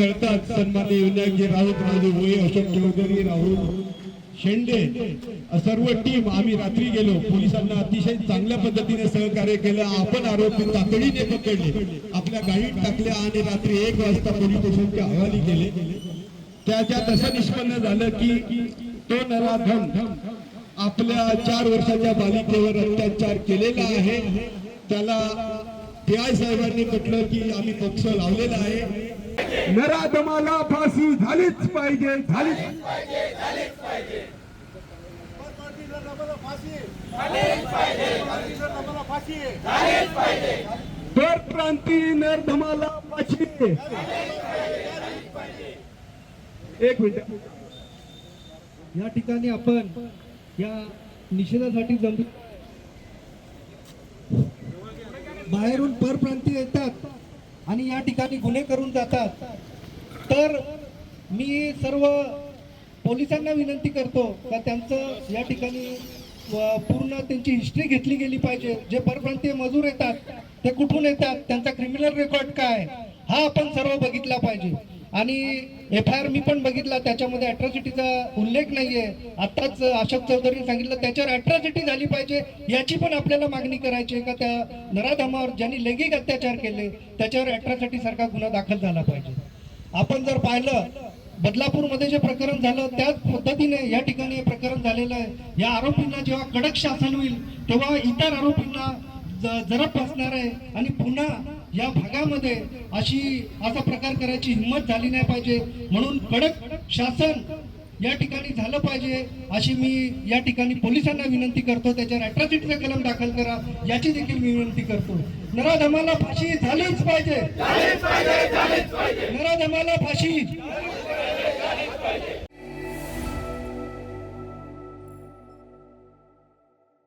कळतात सन्मान्य विनायकजी राऊत राजू भोये अशोक चौधरी राहुल शेंडे सर्व टीम आम्ही रात्री गेलो. पोलिसांना अतिशय चांगल्या पद्धतीने सहकार्य केलं. आपण आरोपी तातडीने पकडले. आपल्या गाडीत टाकल्या आणि रात्री एक वाजता पोलीस स्टेशनच्या हवाली केले. त्याच्यात असं निष्पन्न झालं की तो नराधम आपल्या चार वर्षाच्या बालिकेवर अत्याचार केलेला आहे. त्याला पी आय साहेबांनी म्हटलं की आम्ही पक्ष लावलेला आहे. नराधमाला फाशी झालीच पाहिजे झालीच तर क्रांती नरधमाला फाशी. एक मिनिट. या ठिकाणी आपण या निषेधासाठी जमलो. बाहेरून परप्रांती येतात. आणि या ठिकाणी गुन्हे करून जातात. तर मी सर्व पोलिसांना विनंती करतो का त्यांचं या ठिकाणी पूर्ण त्यांची हिस्ट्री घेतली गेली पाहिजे. जे परप्रांतीय मजूर येतात ते कुठून येतात त्यांचा क्रिमिनल रेकॉर्ड काय? हा आपण सर्व बघितला पाहिजे. आणि एफ आय आर मी पण बघितला त्याच्यामध्ये अट्रॉसिटीचा उल्लेख नाहीये. आताच अशोक चौधरीने सांगितलं त्याच्यावर अट्रॉसिटी झाली पाहिजे याची पण आपल्याला मागणी करायची आहे का? त्या नराधमावर ज्यांनी लैंगिक अत्याचार केले त्याच्यावर अट्रॉसिटी सारखा गुन्हा दाखल झाला पाहिजे. आपण जर पाहिलं बदलापूरमध्ये जे प्रकरण झालं त्याच पद्धतीने या ठिकाणी हे प्रकरण झालेलं आहे. या आरोपींना जेव्हा कडक शासन होईल तेव्हा इतर आरोपींना जरब बसणार आहे. आणि पुन्हा या भागामध्ये अशी असा प्रकार करायची हिंमत झाली नाही पाहिजे. म्हणून कडक शासन या ठिकाणी झालं पाहिजे. अशी मी या ठिकाणी पोलिसांना विनंती करतो. त्याच्यावर अट्रॉसिटीचा कलम दाखल करा. याची देखील मी विनंती करतो. नराधमाला फाशी झालीच पाहिजे. नराधमाला फाशी.